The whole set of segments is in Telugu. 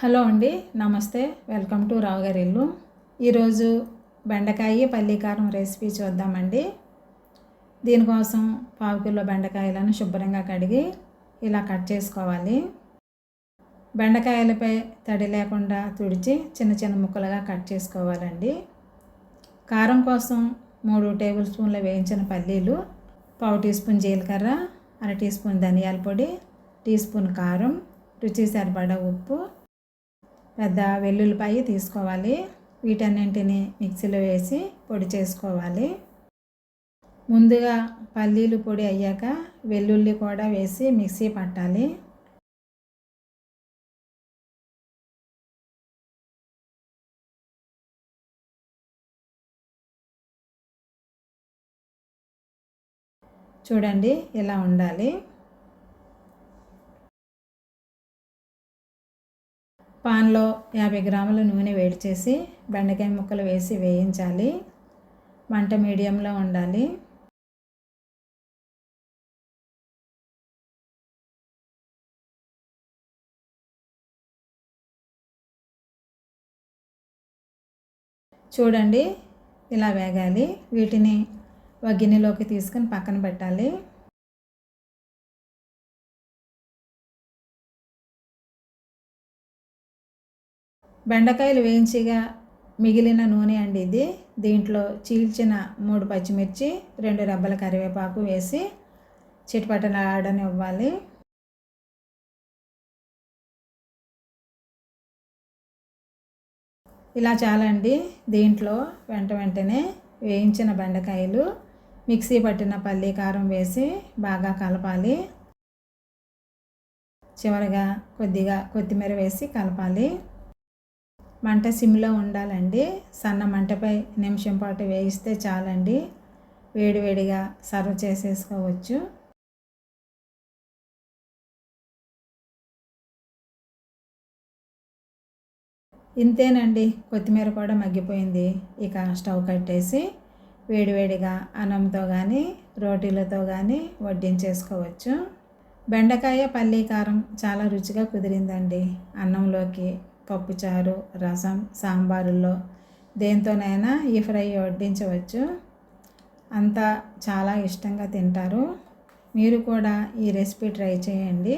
హలో అండి నమస్తే. వెల్కమ్ టు రావుగారి ఇల్లు. ఈరోజు బెండకాయ పల్లీకారం రెసిపీ చూద్దామండి. దీనికోసం పావు కిలో బెండకాయలను శుభ్రంగా కడిగి ఇలా కట్ చేసుకోవాలి. బెండకాయలపై తడి లేకుండా తుడిచి చిన్న చిన్న ముక్కలుగా కట్ చేసుకోవాలండి. కారం కోసం మూడు టేబుల్ స్పూన్ల వేయించిన పల్లీలు పావు టీ స్పూన్ జీలకర్ర అర టీ స్పూన్ ధనియాల పొడి టీ స్పూన్ కారం రుచి సరిపడా ఉప్పు పెద్ద వెల్లుల్లిపాయ తీసుకోవాలి. వీటన్నింటిని మిక్సీలో వేసి పొడి చేసుకోవాలి. ముందుగా పల్లీలు పొడి అయ్యాక వెల్లుల్లి కూడా వేసి మిక్సీ పట్టాలి. చూడండి ఇలా ఉండాలి. పాన్లో యాభై గ్రాముల నూనె వేడి చేసి బెండకాయ ముక్కలు వేసి వేయించాలి. మంట మీడియంలో ఉండాలి. చూడండి ఇలా వేగాలి. వీటిని ఒక గిన్నెలోకి తీసుకొని పక్కన పెట్టాలి. బెండకాయలు వేయించిగా మిగిలిన నూనె అండి ఇది దీంట్లో చీల్చిన మూడు పచ్చిమిర్చి రెండు రబ్బల కరివేపాకు వేసి చిట్పటలాడనివ్వాలి ఇలా చాలండి. దీంట్లో వెంట వెంటనే వేయించిన బెండకాయలు మిక్సీ పట్టిన పల్లీ కారం వేసి బాగా కలపాలి. చివరిగా కొద్దిగా కొత్తిమీర వేసి కలపాలి. మంట సిమ్లో ఉండాలండి. సన్న మంటపై నిమిషం పాటు వేయిస్తే చాలండి. వేడివేడిగా సర్వ్ చేసేసుకోవచ్చు. ఇంతేనండి. కొత్తిమీర కూడా మగ్గిపోయింది. ఇక స్టవ్ కట్టేసి వేడివేడిగా అన్నంతో కానీ రోటీలతో కానీ వడ్డించేసుకోవచ్చు. బెండకాయ పల్లీ కారం చాలా రుచిగా కుదిరిందండి అన్నంలోకి. పప్పుచారు రసం సాంబారుల్లో దేంతోనైనా ఈ ఫ్రై వడ్డించవచ్చు. అంతా చాలా ఇష్టంగా తింటారు. మీరు కూడా ఈ రెసిపీ ట్రై చేయండి.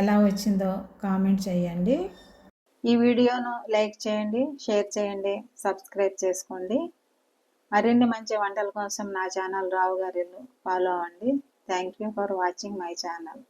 ఎలా వచ్చిందో కామెంట్ చేయండి. ఈ వీడియోను లైక్ చేయండి షేర్ చేయండి సబ్స్క్రైబ్ చేసుకోండి. మరిన్ని మంచి వంటల కోసం నా ఛానల్ రావు గారిలు ఫాలో అవ్వండి. Thank you for watching my channel.